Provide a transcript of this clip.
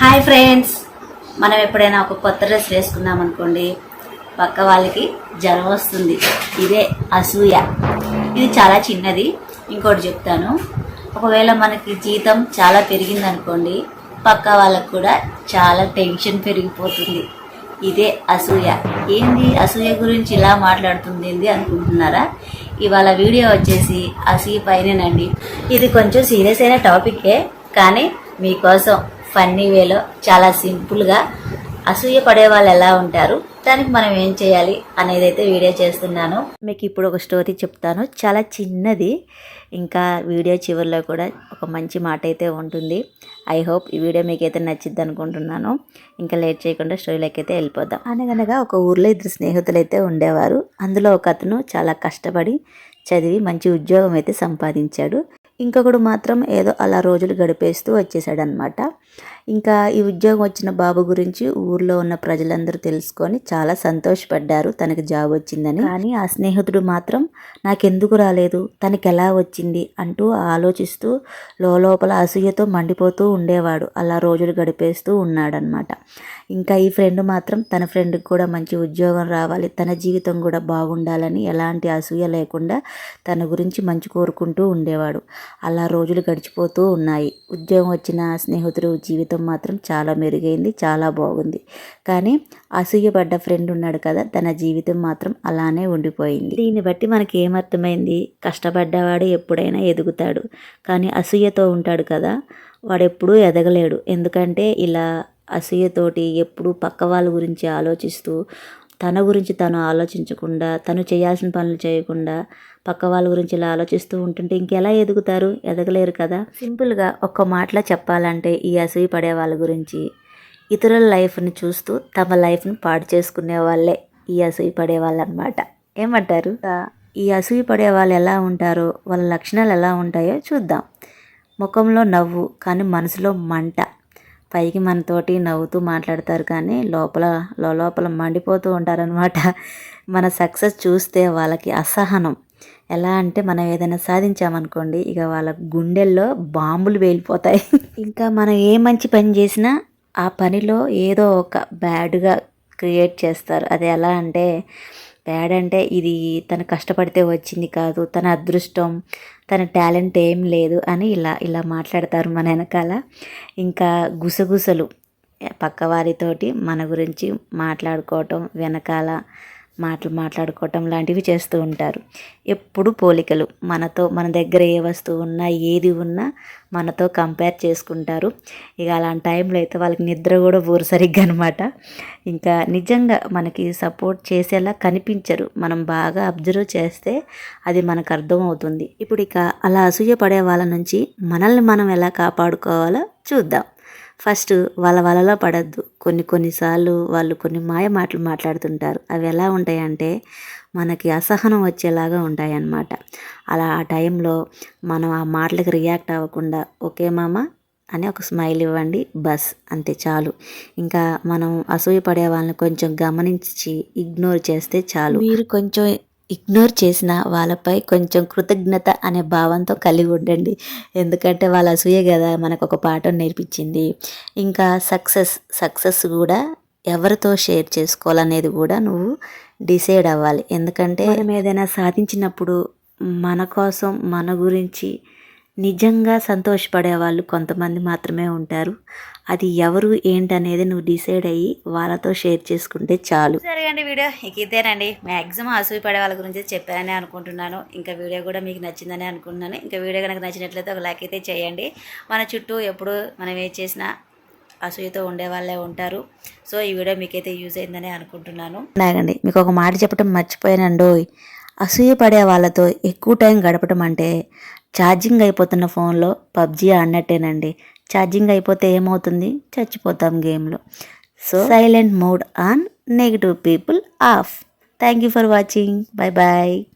Hi friends. మనం ఎప్పుడైనా ఒక కొత్త డ్రెస్ వేసుకున్నాం అనుకోండి పక్క వాళ్ళకి జ్వరం వస్తుంది. ఇదే అసూయ. ఇది చాలా చిన్నది ఇంకోటి చెప్తాను. ఒకవేళ మనకి జీతం చాలా పెరిగింది అనుకోండి పక్క వాళ్ళకు కూడా చాలా టెన్షన్ పెరిగిపోతుంది. ఇదే అసూయ. ఏంది అసూయ గురించి ఇలా మాట్లాడుతుంది ఏంది అనుకుంటున్నారా? ఇవాళ వీడియో వచ్చేసి అసూయ పైనేనండి. ఇది కొంచెం సీరియస్ అయిన టాపికే కానీ మీకోసం ఫన్నీ వేలో చాలా సింపుల్గా అసూయ పడే వాళ్ళు ఎలా ఉంటారు దానికి మనం ఏం చేయాలి అనేది అయితే వీడియో చేస్తున్నాను. మీకు ఇప్పుడు ఒక స్టోరీ చెప్తాను. చాలా చిన్నది. ఇంకా వీడియో చివరిలో కూడా ఒక మంచి మాట అయితే ఉంటుంది. ఐ హోప్ ఈ వీడియో మీకైతే నచ్చిద్ది అనుకుంటున్నాను. ఇంకా లేట్ చేయకుండా స్టోరీలోకి అయితే వెళ్ళిపోదాం. అనగనగా ఒక ఊర్లో ఇద్దరు స్నేహితులు అయితే ఉండేవారు. అందులో ఒక అతను చాలా కష్టపడి చదివి మంచి ఉద్యోగం అయితే సంపాదించాడు. ఇంకొకడు మాత్రం ఏదో అలా రోజులు గడిపేస్తూ వచ్చేసాడనమాట ఇంకా ఈ ఉద్యోగం వచ్చిన బాబు గురించి ఊర్లో ఉన్న ప్రజలందరూ తెలుసుకొని చాలా సంతోషపడ్డారు. తనకి జాబ్ వచ్చిందని. కానీ ఆ స్నేహితుడు మాత్రం నాకెందుకు రాలేదు? తనకి ఎలా వచ్చింది? అంటూ ఆలోచిస్తూ లోపల అసూయతో మండిపోతూ ఉండేవాడు. అలా రోజులు గడిపేస్తూ ఉన్నాడనమాట ఇంకా ఈ ఫ్రెండ్ మాత్రం తన ఫ్రెండ్కి కూడా మంచి ఉద్యోగం రావాలి. తన జీవితం కూడా బాగుండాలని ఎలాంటి అసూయ లేకుండా తన గురించి మంచి కోరుకుంటూ ఉండేవాడు. అలా రోజులు గడిచిపోతూ ఉన్నాయి. ఉద్యోగం వచ్చిన స్నేహితుడు జీవితం మాత్రం చాలా మెరుగైంది చాలా బాగుంది. కానీ అసూయపడ్డ ఫ్రెండ్ ఉన్నాడు కదా తన జీవితం మాత్రం అలానే ఉండిపోయింది. దీన్ని బట్టి మనకి ఏమర్థమైంది? కష్టపడ్డవాడు ఎప్పుడైనా ఎదుగుతాడు. కానీ అసూయతో ఉంటాడు కదా వాడు ఎప్పుడూ ఎదగలేడు. ఎందుకంటే ఇలా అసూయతోటి ఎప్పుడు పక్క వాళ్ళ గురించి ఆలోచిస్తూ తన గురించి తను ఆలోచించకుండా తను చేయాల్సిన పనులు చేయకుండా పక్క వాళ్ళ గురించి ఇలా ఆలోచిస్తూ ఉంటుంటే ఇంకెలా ఎదుగుతారు? ఎదగలేరు కదా? సింపుల్గా ఒక్క మాటలో చెప్పాలంటే ఈ అసూయ పడే వాళ్ళ గురించి ఇతరుల లైఫ్ని చూస్తూ తమ లైఫ్ని పాడు చేసుకునే వాళ్ళే ఈ అసూయ పడే వాళ్ళు అనమాట ఏమంటారు? ఈ అసూయ పడే వాళ్ళు ఎలా ఉంటారో వాళ్ళ లక్షణాలు ఎలా ఉంటాయో చూద్దాం. ముఖంలో నవ్వు కానీ మనసులో మంట. పైకి మనతోటి నవ్వుతూ మాట్లాడతారు కానీ లోపల లోపల మండిపోతూ ఉంటారనమాట మన సక్సెస్ చూస్తే వాళ్ళకి అసహనం. ఎలా అంటే మనం ఏదైనా సాధించామనుకోండి ఇక వాళ్ళ గుండెల్లో బాంబులు వేలిపోతాయి. ఇంకా మనం ఏ మంచి పని చేసినా ఆ పనిలో ఏదో ఒక బ్యాడ్గా క్రియేట్ చేస్తారు. అది ఎలా అంటే బ్యాడ్ అంటే ఇది తను కష్టపడితే వచ్చింది కాదు తన అదృష్టం తన టాలెంట్ ఏం లేదు అని ఇలా ఇలా మాట్లాడతారు మన వెనకాల. ఇంకా గుసగుసలు పక్కవారితోటి మన గురించి మాట్లాడుకోవటం వెనకాల మాటలు మాట్లాడుకోవటం లాంటివి చేస్తూ ఉంటారు. ఎప్పుడు పోలికలు. మనతో మన దగ్గర ఏ వస్తువు ఉన్నా ఏది ఉన్నా మనతో కంపేర్ చేసుకుంటారు. ఇక అలాంటి టైంలో అయితే వాళ్ళకి నిద్ర కూడా ఊరు సరిగ్గా అనమాట ఇంకా నిజంగా మనకి సపోర్ట్ చేసేలా కనిపించరు. మనం బాగా అబ్జర్వ్ చేస్తే అది మనకు అర్థమవుతుంది. ఇప్పుడు ఇక అలా అసూయ పడే వాళ్ళ నుంచి మనల్ని మనం ఎలా కాపాడుకోవాలో చూద్దాం. ఫస్ట్ వాళ్ళ వలలో పడద్దు. కొన్ని కొన్నిసార్లు వాళ్ళు కొన్ని మాయ మాటలు మాట్లాడుతుంటారు. అవి ఎలా ఉంటాయంటే మనకి అసహనం వచ్చేలాగా ఉంటాయన్నమాట. అలా ఆ టైంలో మనం ఆ మాటలకు రియాక్ట్ అవ్వకుండా ఓకే మామ అని ఒక స్మైల్ ఇవ్వండి బస్ అంతే చాలు. ఇంకా మనం అసూయ పడే వాళ్ళని కొంచెం గమనించి ఇగ్నోర్ చేస్తే చాలు. మీరు కొంచెం ఇగ్నోర్ చేసిన వాళ్ళపై కొంచెం కృతజ్ఞత అనే భావంతో కలిగి ఉండండి. ఎందుకంటే వాళ్ళ అసూయ కదా మనకు ఒక పాఠం నేర్పించింది. ఇంకా సక్సెస్ సక్సెస్ కూడా ఎవరితో షేర్ చేసుకోవాలనేది కూడా నువ్వు డిసైడ్ అవ్వాలి. ఎందుకంటే మనం ఏదైనా సాధించినప్పుడు మన కోసం మన గురించి నిజంగా సంతోషపడే వాళ్ళు కొంతమంది మాత్రమే ఉంటారు. అది ఎవరు ఏంటనేది నువ్వు డిసైడ్ అయ్యి వాళ్ళతో షేర్ చేసుకుంటే చాలు. సరే అండి వీడియో ఇక ఇదేనండి. మ్యాక్సిమం అసూయ పడే వాళ్ళ గురించి చెప్పానని అనుకుంటున్నాను. ఇంకా వీడియో కూడా మీకు నచ్చిందని అనుకుంటున్నాను. ఇంకా వీడియో కనుక నచ్చినట్లయితే ఒక లైక్ అయితే చేయండి. మన చుట్టూ ఎప్పుడు మనం ఏ చేసినా అసూయతో ఉండే వాళ్ళే ఉంటారు. సో ఈ వీడియో మీకైతే యూజ్ అయిందని అనుకుంటున్నాను. నాగండి మీకు ఒక మాట చెప్పడం మర్చిపోయానండో అసూయ పడే వాళ్ళతో ఎక్కువ టైం గడపడం అంటే ఛార్జింగ్ అయిపోతున్న ఫోన్లో పబ్జీ ఆడినట్టేనండి. ఛార్జింగ్ అయిపోతే ఏమవుతుంది? చచ్చిపోతాం గేమ్లో. So silent mode on negative people off. Thank you for watching. Bye bye.